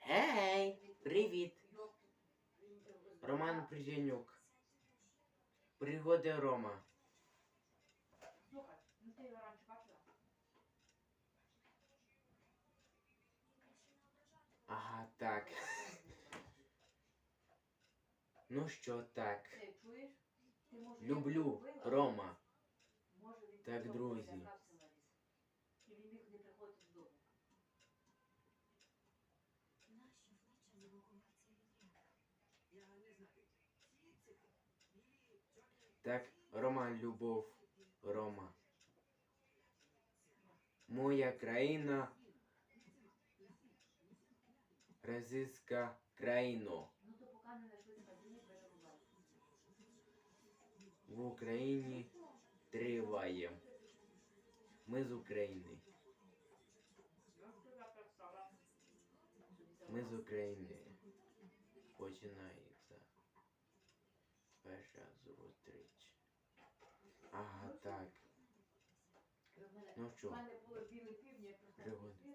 Гей, привіт. Роман Придянюк. Пригоди Рома. Ага, так. Ну що так. Люблю? Рома. Так, друзі. І він міг не приходити додому. Так, Роман Любов. Рома. Моя країна. Російська перерубай. В Україні триває. Ми з України. Ми з України. Починається. Перша тричі. Ага, так. Мене, Ну що? У мене було білий півні, я просто.